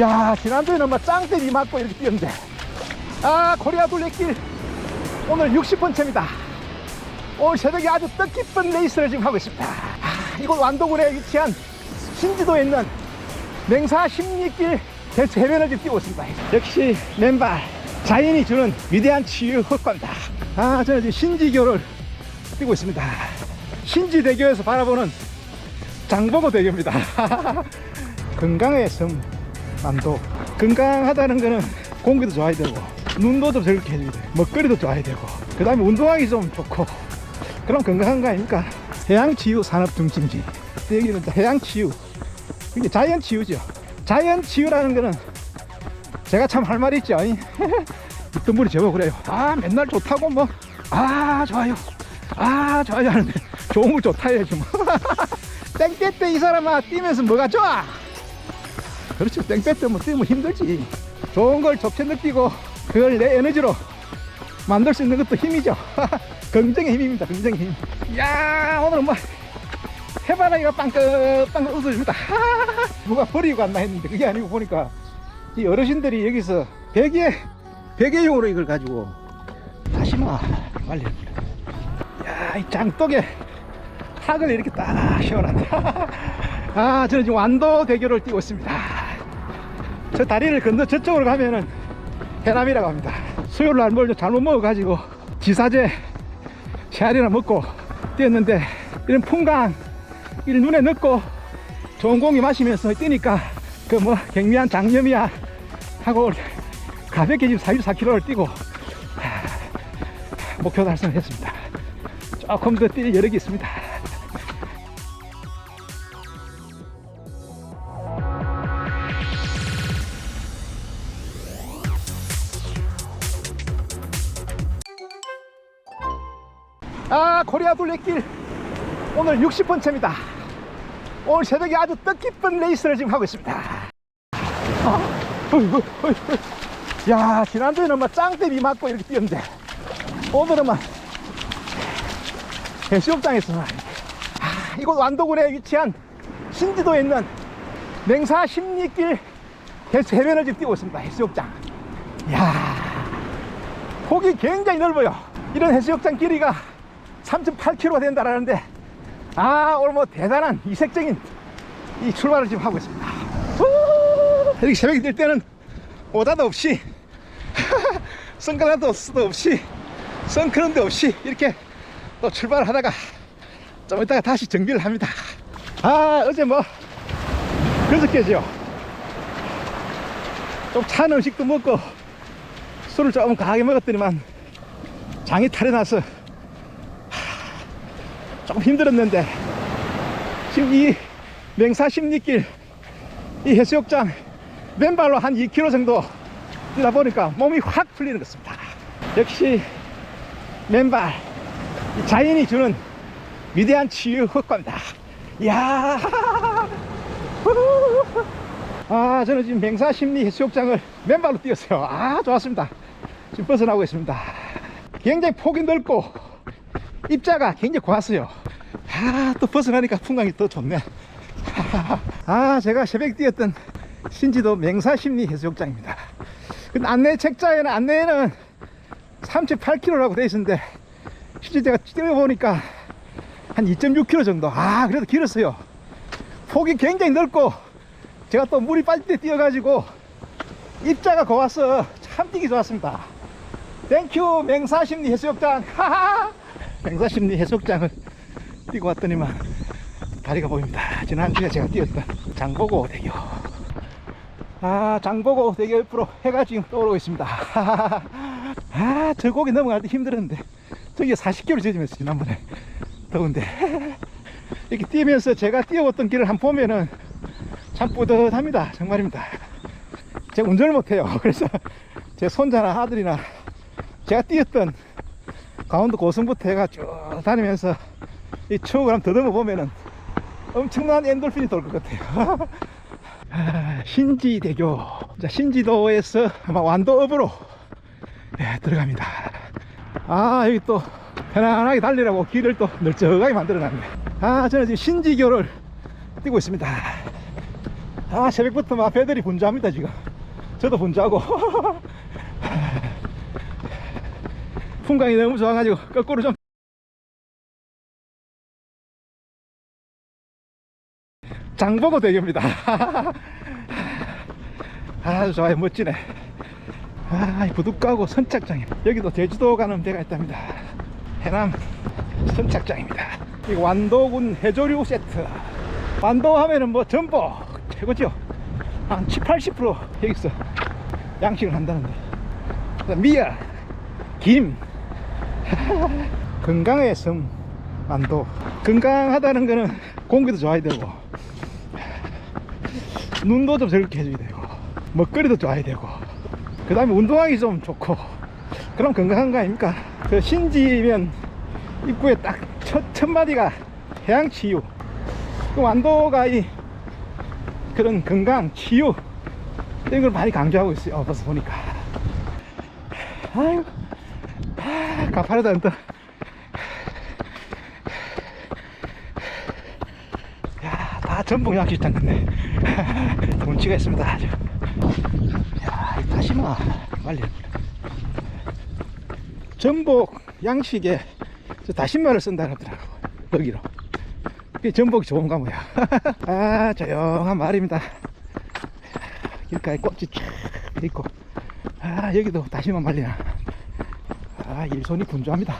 야, 지난주에는 막 짱대비 맞고 이렇게 뛰었는데. 아, 코리아 둘레길. 오늘 60번째입니다. 오늘 새벽에 아주 뜻깊은 레이스를 지금 하고 있습니다. 아, 이곳 완도군에 위치한 신지도에 있는 맹사 십리길 대체변을 지금 뛰고 있습니다. 역시 맨발 자연이 주는 위대한 치유 효과입니다. 아, 저는 지금 신지교를 뛰고 있습니다. 신지대교에서 바라보는 장보고 대교입니다. 건강의 섬 만도. 건강하다는 거는 공기도 좋아야 되고 눈도 좀 저렇게 해줘야 돼. 먹거리도 좋아야 되고 그 다음에 운동하기 좀 좋고. 그럼 건강한 거 아닙니까? 해양치유 산업중심지. 여기는 해양치유. 이게 자연치유죠. 자연치유라는 거는 제가 참 할 말이 있죠. 어떤 분이 제보 그래요. 아 맨날 좋다고 뭐. 아 좋아요. 아 좋아요 하는데 좋은 걸 좋다 해야지 뭐. 땡볕때 이 사람아 뛰면서 뭐가 좋아? 그렇죠 땡볕때 뭐 뛰면 힘들지. 좋은 걸 좋게 느끼고 그걸 내 에너지로 만들 수 있는 것도 힘이죠. 긍정의 힘입니다 긍정의 힘. 이야 오늘은 뭐 해바라기가 빵긋빵긋 웃어줍니다. 누가 버리고 갔나 했는데 그게 아니고 보니까 이 어르신들이 여기서 베개 베개용으로 이걸 가지고 다시마 말립니다 야이 장독에 학을 이렇게 딱 시원한다 아 저는 지금 완도 대교를 뛰고 있습니다. 저 다리를 건너 저쪽으로 가면은 해남이라고 합니다. 수요일 날 뭘 잘못 먹어가지고 지사제 새알이나 먹고 뛰었는데 이런 풍광 이 눈에 넣고 좋은 공기 마시면서 뛰니까 그 뭐 경미한 장염이야 하고 가볍게 지금 44km를 뛰고 하, 목표 달성했습니다. 조금 더 뛸 여력이 있습니다 둘레길. 오늘 60번째입니다. 오늘 새벽에 아주 뜻깊은 레이스를 지금 하고 있습니다. 어이구. 야 지난주에는 막 짱대비 맞고 이렇게 뛰었는데 오늘은 막 해수욕장에서 막 아, 이곳 완도군에 위치한 신지도에 있는 맹사 십리길 해변을 지금 뛰고 있습니다. 해수욕장. 야 폭이 굉장히 넓어요. 이런 해수욕장 길이가 3.8km가 된다라는데 아 오늘 뭐 대단한 이색적인 이 출발을 지금 하고 있습니다. 후! 이렇게 새벽에 뛸 때는 오다도 없이 선글라스도 없이 선크림도 없이 이렇게 또 출발을 하다가 좀 이따가 다시 정비를 합니다. 아 어제 뭐 그저께죠 좀 찬 음식도 먹고 술을 조금 강하게 먹었더니만 장이 탈이 나서 조금 힘들었는데 지금 이 맹사 십리길 이 해수욕장 맨발로 한 2km 정도 뛰다 보니까 몸이 확 풀리는 것 같습니다. 역시 맨발 이 자연이 주는 위대한 치유 효과입니다. 이야. 아 저는 지금 맹사 십리 해수욕장을 맨발로 뛰었어요. 아 좋았습니다. 지금 벗어나고 있습니다. 굉장히 폭이 넓고 입자가 굉장히 고왔어요 아, 또 벗어나니까 풍광이 더 좋네. 아, 제가 새벽 뛰었던 신지도 맹사심리 해수욕장입니다. 근데 안내 책자에는 안내에는 38km라고 돼 있었는데 실제 제가 뛰어보니까 한 2.6km 정도. 아, 그래도 길었어요. 폭이 굉장히 넓고 제가 또 물이 빠질 때 뛰어가지고 입자가 고와서 참 뛰기 좋았습니다. 땡큐 맹사심리 해수욕장. 하하. 맹사심리 해수욕장을 뛰고 왔더니만 다리가 보입니다. 지난주에 제가 뛰었던 장보고 대교. 아, 장보고 대교 옆으로 해가 지금 떠오르고 있습니다. 아, 저 고기 넘어갈 때 힘들었는데, 저기 40km 지지면서 지난번에 더운데. 이렇게 뛰면서 제가 뛰어왔던 길을 한번 보면은 참 뿌듯합니다. 정말입니다. 제가 운전을 못해요. 그래서 제 손자나 아들이나 제가 뛰었던 강원도 고성부터 해가 쭉 다니면서 이 추억을 한번 더듬어 보면은 엄청난 엔돌핀이 돌 것 같아요. 아, 신지대교. 자, 신지도에서 아마 완도읍으로 예, 들어갑니다. 아, 여기 또 편안하게 달리라고 길을 또 널쩍하게 만들어 놨네. 아 저는 지금 신지교를 뛰고 있습니다 아 새벽부터 막 배들이 분주합니다 지금 저도 분주하고 풍광이 너무 좋아가지고 거꾸로 좀 장보고 대교입니다 아주 좋아요 멋지네 아, 이 부둣가고 선착장이 여기도 제주도 가는 데가 있답니다. 해남 선착장입니다. 이 완도군 해조류 세트. 완도 하면은 뭐 전복 최고죠. 한 7, 80% 여기서 양식을 한다는데. 미역, 김, 건강의 섬 완도. 건강하다는 거는 공기도 좋아야 되고, 눈도 좀 즐겁게 해줘야 되고, 먹거리도 좋아야 되고, 그 다음에 운동하기 좀 좋고 그럼 건강한 거 아닙니까? 그 신지면 입구에 딱 첫, 첫 마디가 해양 치유. 그 완도가 이 그런 건강 치유 이런 걸 많이 강조하고 있어요 어, 벌써 보니까. 아유 아, 가파르다 언더 야다 전복 양식장 같네 운치가 있습니다 아주 야, 이 다시마 빨리. 전복 양식에 저 다시마를 쓴다 그러더라고. 거기로. 그게 전복이 좋은가 뭐야. 아, 조용한 마을입니다. 길가에 꽃이 쫙 있고. 아, 여기도 다시마 말리나. 아, 일손이 분주합니다.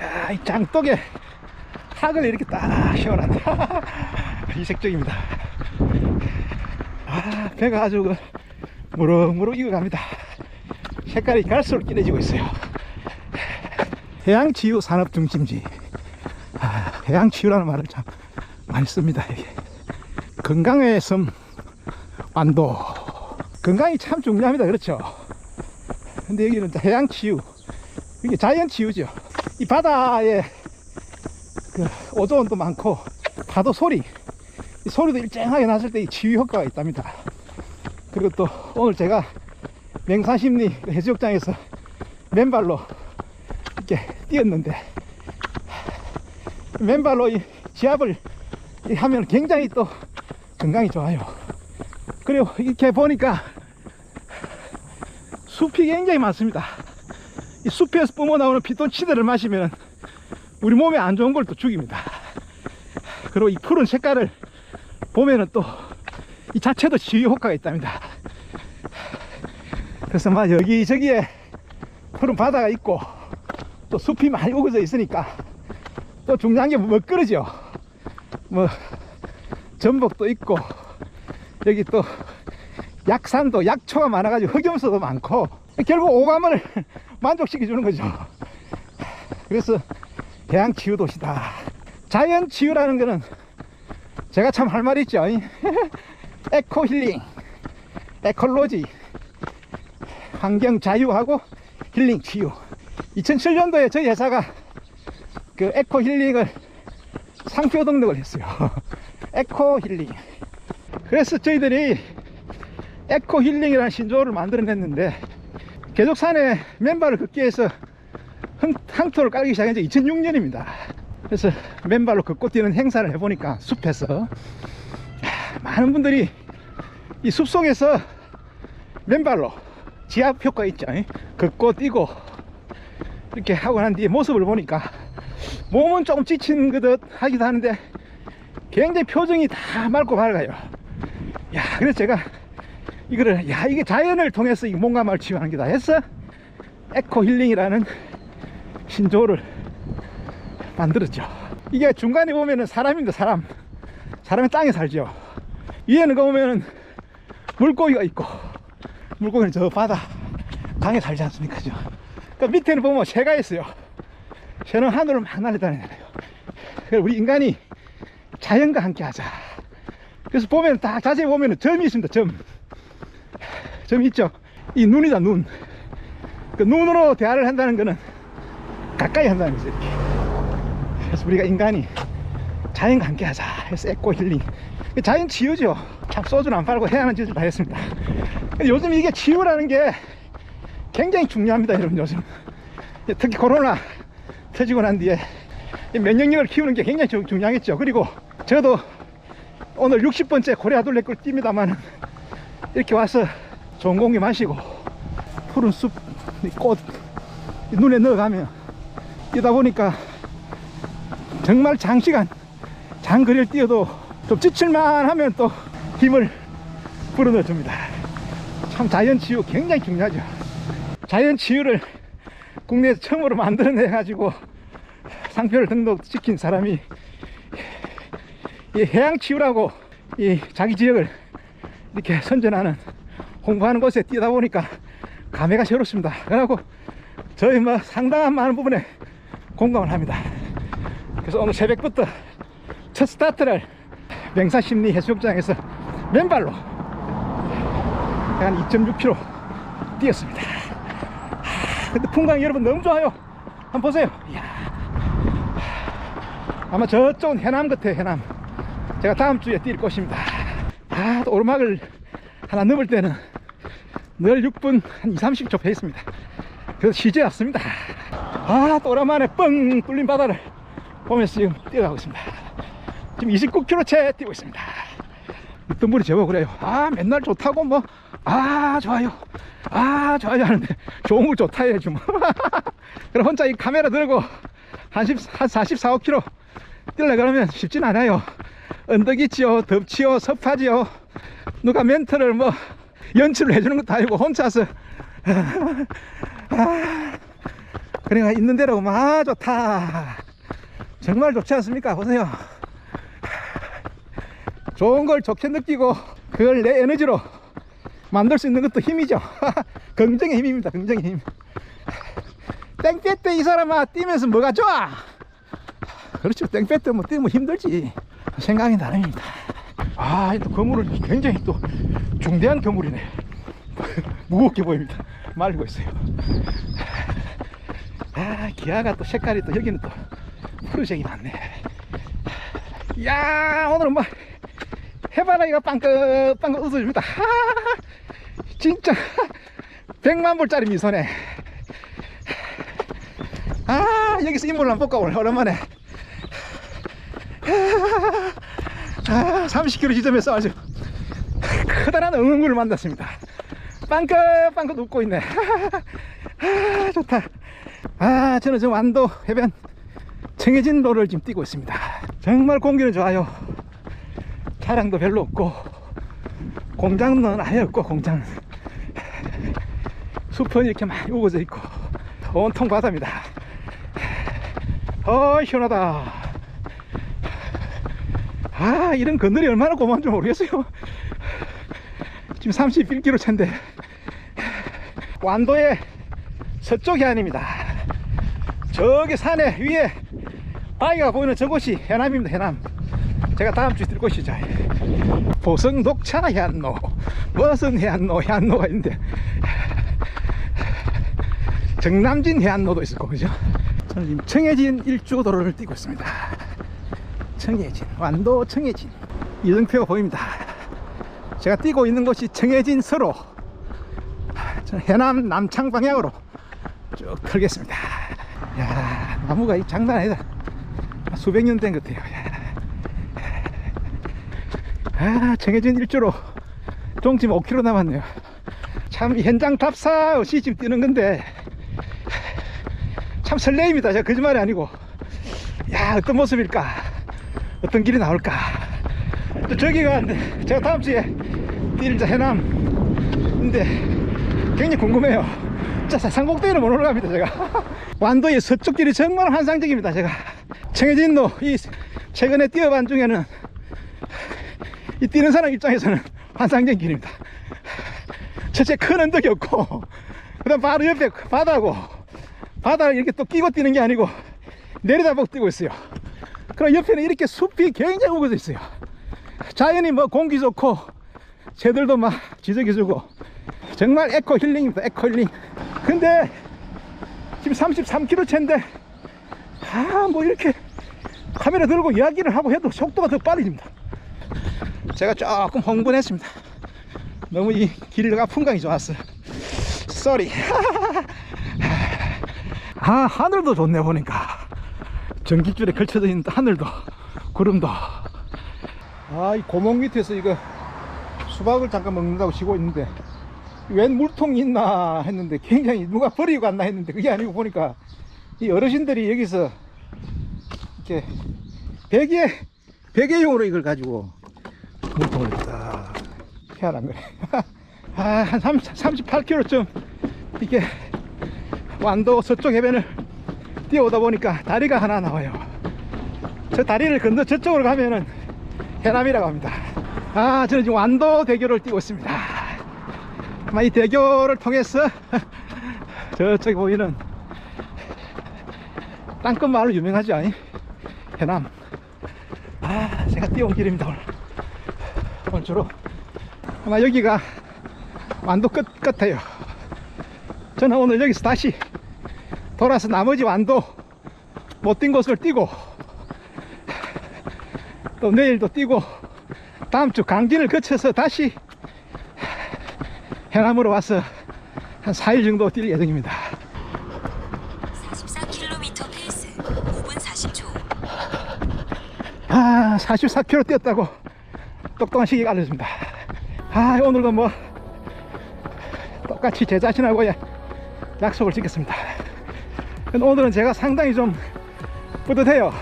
야, 이 장독에 학을 이렇게 딱 시원한다. 이색적입니다. 아, 배가 아주 그 무럭무럭 익어갑니다. 색깔이 갈수록 진해지고 있어요. 해양치유 산업중심지. 아, 해양치유라는 말을 참 많이 씁니다. 이게. 건강의 섬 완도. 건강이 참 중요합니다. 그렇죠? 근데 여기는 해양치유. 이게 자연치유죠. 이 바다에 그 오존도 많고 파도 소리. 이 소리도 일정하게 났을 때이 치유 효과가 있답니다. 그리고 또 오늘 제가 맹사심리 해수욕장에서 맨발로 이렇게 뛰었는데 맨발로 이 지압을 이 하면 굉장히 또 건강이 좋아요. 그리고 이렇게 보니까 숲이 굉장히 많습니다. 이 숲에서 뿜어 나오는 피톤치드를 마시면 우리 몸에 안 좋은 걸 또 죽입니다. 그리고 이 푸른 색깔을 보면은 또 이 자체도 치유 효과가 있답니다. 그래서 막 여기저기에 푸른 바다가 있고 또 숲이 많이 우거져 있으니까 또 중요한 게 먹거리죠. 뭐 전복도 있고 여기 또 약산도 약초가 많아가지고 흑염소도 많고 결국 오감을 만족시켜 주는 거죠. 그래서 해양 치유 도시다. 자연 치유라는 거는 제가 참 할 말이 있죠. 에코 힐링, 에콜로지, 환경 자유하고 힐링 치유. 2007년도에 저희 회사가 그 에코 힐링을 상표 등록을 했어요. 에코 힐링. 그래서 저희들이 에코 힐링이라는 신조어를 만들어냈는데 계족산에 맨발을 걷기 위해서 흥- 항토를 깔기 시작한 지 2006년입니다. 그래서 맨발로 걷고 뛰는 행사를 해보니까 숲에서 하, 많은 분들이 이 숲 속에서 맨발로 지압 효과 있죠. 이? 걷고 뛰고 이렇게 하고 난 뒤에 모습을 보니까 몸은 조금 지친 듯 하기도 하는데 굉장히 표정이 다 맑고 밝아요. 야, 그래서 제가 이거를 야 이게 자연을 통해서 이 몸과 마을 치유하는 게다 했어 에코 힐링이라는 신조어를 만들었죠. 이게 중간에 보면은 사람입니다, 사람. 사람이 땅에 살죠. 위에는 거 보면은 물고기가 있고, 물고기는 저 바다, 강에 살지 않습니까? 그죠? 그 밑에는 보면 새가 있어요. 새는 하늘을 막 날아다니잖아요. 그래서 우리 인간이 자연과 함께 하자. 그래서 보면 딱 자세히 보면은 점이 있습니다, 점. 점이 있죠? 이 눈이다, 눈. 그 눈으로 대화를 한다는 거는 가까이 한다는 거죠, 이렇게. 그래서 우리가 인간이 자연과 함께 하자 해서 에코 힐링 자연 치유죠 참 소주는 안 팔고 해야 하는 짓을 다 했습니다 근데 요즘 이게 치유라는 게 굉장히 중요합니다 여러분 요즘 특히 코로나 터지고 난 뒤에 이 면역력을 키우는 게 굉장히 중- 중요하겠죠. 그리고 저도 오늘 60번째 고래아 둘레길 뜁니다만 이렇게 와서 좋은 공기 마시고 푸른 숲, 이 꽃, 이 눈에 넣어가면 뛰다 보니까 정말 장시간 장거리를 뛰어도 좀 지칠만 하면 또 힘을 불어넣어 줍니다. 참 자연 치유 굉장히 중요하죠. 자연 치유를 국내에서 처음으로 만들어내 가지고 상표를 등록시킨 사람이 이 해양 치유라고 이 자기 지역을 이렇게 선전하는 홍보하는 곳에 뛰다 보니까 감회가 새롭습니다. 그래갖고 저희 뭐 상당한 많은 부분에 공감을 합니다. 그래서 오늘 새벽부터 첫 스타트를 맹사심리 해수욕장에서 맨발로 한 2.6km 뛰었습니다. 하, 근데 풍광이 여러분 너무 좋아요. 한번 보세요. 이야. 아마 저쪽은 해남 같아요, 해남. 제가 다음 주에 뛸 곳입니다. 아, 또 오르막을 하나 넘을 때는 늘 6분 한 2, 30초 페이스입니다. 그래서 쉬지 않습니다. 아, 또 오랜만에 뻥 뚫린 바다를 보면서 지금 뛰어가고 있습니다. 지금 29km 채 뛰고 있습니다. 어떤 분이 제보 그래요. 아, 맨날 좋다고 뭐, 아, 좋아요. 아, 좋아요 하는데 좋은 물 좋다 해야지 뭐. 그럼 혼자 이 카메라 들고 한, 10, 한 44, 5km 뛰려 그러면 쉽진 않아요. 언덕이 있지요, 덥지요, 섭하지요. 누가 멘트를 뭐 연출을 해주는 것도 아니고 혼자서 아, 그래가 있는 대로 막 좋다. 정말 좋지 않습니까? 보세요. 좋은 걸 좋게 느끼고 그걸 내 에너지로 만들 수 있는 것도 힘이죠. 긍정의 힘입니다. 긍정의 힘. 땡볕 때이 사람아 뛰면서 뭐가 좋아? 그렇죠. 땡볕 때뭐 뛰면 힘들지. 생각이 다릅니다. 아, 또 거물은 굉장히 또 중대한 거물이네. 무겁게 보입니다. 말고 있어요. 아, 기아가 또 색깔이 또 여기는 또 푸르색이 많네. 야, 오늘은 뭐 해바라기가 빵긋빵긋 웃어줍니다. 하, 진짜 백만 불짜리 미소네. 아, 여기서 인물 한번 볼까 오늘 오랜만에. 아, 30km 지점에서 아주 커다란 응응구를 만났습니다. 빵긋 빵긋 웃고 있네. 아, 좋다. 아, 저는 지금 완도 해변 청해진 로를 지금 뛰고 있습니다. 정말 공기는 좋아요. 차량도 별로 없고 공장은 아예 없고 공장 숲은 이렇게 많이 우거져 있고 온통 바다입니다. 어 시원하다. 아 이런 건들이 얼마나 고마운지 모르겠어요. 지금 31km 차인데 완도의 서쪽 해안입니다. 저기 산에 위에 바위가 보이는 저곳이 해남입니다. 해남. 제가 다음 주에 뛸 곳이죠. 보성 녹차 해안로, 머성 해안로, 해안로가 있는데 정남진 해안로도 있을 거죠. 저는 지금 청해진 일주도로를 뛰고 있습니다. 청해진, 완도 청해진. 이등표가 보입니다. 제가 뛰고 있는 곳이 청해진 서로 해남 남창 방향으로 쭉 털겠습니다. 야 나무가 이 장난 아니다. 수백 년 된 것 같아요. 야. 아, 정해진 일주로 쫑지금 5km 남았네요. 참 현장 답사 없이 지금 뛰는 건데 참 설레입니다. 제가 거짓말이 아니고 야 어떤 모습일까? 어떤 길이 나올까? 또 저기가 제가 다음 주에 뛸 이제 해남인데 굉장히 궁금해요. 자 산곡대에는 못 올라갑니다 제가. 완도의 서쪽 길이 정말 환상적입니다 제가. 청해진도 이 최근에 뛰어반 중에는 이 뛰는 사람 입장에서는 환상적인 길입니다. 첫째 큰 언덕이 없고, 그 다음 바로 옆에 바다고, 바다를 이렇게 또 끼고 뛰는 게 아니고, 내려다보고 뛰고 있어요. 그럼 옆에는 이렇게 숲이 굉장히 우거져 있어요. 자연이 뭐 공기 좋고, 새들도 막 지저귀주고, 정말 에코 힐링입니다. 에코 힐링. 근데, 지금 33km 차인데, 아, 뭐 이렇게 카메라 들고 이야기를 하고 해도 속도가 더 빨라집니다. 제가 조금 흥분했습니다. 너무 이 길가 풍광이 좋았어요. 쏘리. 아, 하늘도 좋네, 보니까. 전깃줄에 걸쳐져 있는 하늘도 구름도. 아 이 고목 밑에서 이거 수박을 잠깐 먹는다고 쉬고 있는데 웬 물통이 있나 했는데 굉장히 누가 버리고 갔나 했는데 그게 아니고 보니까 이 어르신들이 여기서 이렇게 베개 베개용으로 이걸 가지고 물통을 딱 희한한 거네 아한 38km쯤 이렇게 완도 서쪽 해변을 뛰어오다 보니까 다리가 하나 나와요. 저 다리를 건너 저쪽으로 가면은 해남이라고 합니다. 아 저는 지금 완도 대교를 뛰고 있습니다. 아마 이 대교를 통해서 저쪽에 보이는 땅끝 마을 유명하지 않니? 해남. 아 제가 뛰어온 길입니다 오늘. 오늘 주로. 아마 여기가 완도 끝 같아요. 저는 오늘 여기서 다시 돌아서 나머지 완도 못 뛴 곳을 뛰고 또 내일도 뛰고 다음 주 강진을 거쳐서 다시 해남으로 와서 한 4일 정도 뛸 예정입니다. 44km 페이스 5분 40초. 아 44km 뛰었다고 똑똑한 시기가 알려줍니다. 아 오늘도 뭐 똑같이 제 자신하고 야- 약속을 지켰습니다 근데 오늘은 제가 상당히 좀 뿌듯해요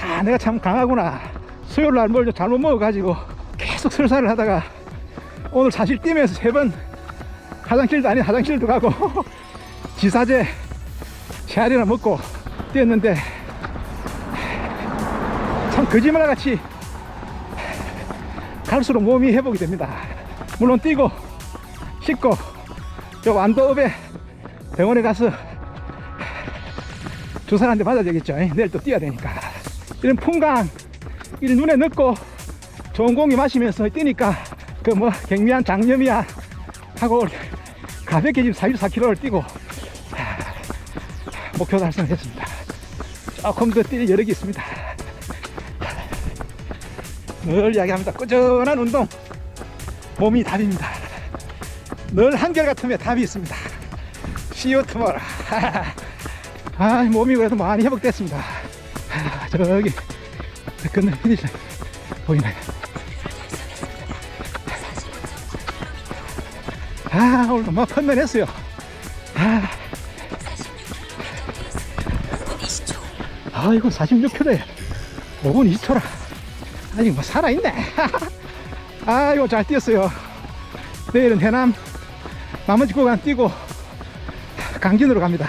야 내가 참 강하구나 수요일 날뭘좀 잘못 먹어가지고 계속 설사를 하다가 오늘 사실 뛰면서 세 번 화장실도 아닌 화장실도 가고 지사제 세알이나 먹고 뛰었는데 참 거짓말 같이 갈수록 몸이 회복이 됩니다. 물론 뛰고 씻고 저 완도읍에 병원에 가서 대 맞아야 되겠죠. 내일 또 뛰어야 되니까. 이런 풍광, 이 눈에 넣고 좋은 공기 마시면서 뛰니까 그 뭐 경미한 장염이야 하고 가볍게 지금 44km를 뛰고 목표 달성했습니다. 조금 더 뛸 여력이 있습니다. 늘 이야기합니다. 꾸준한 운동, 몸이 답입니다. 늘 한결 같으면 답이 있습니다. See you tomorrow. 아, 몸이 그래도 많이 회복됐습니다. 아, 저기, 저 건너 피니시 보이네. 아, 오늘 막 컨텐했어요. 아, 46km 페이스 5분 20초 아, 이거 46km에 5분 20초라. 아니, 뭐, 살아있네. 아, 이거 잘 뛰었어요. 내일은 해남 나머지 구간 뛰고 강진으로 갑니다.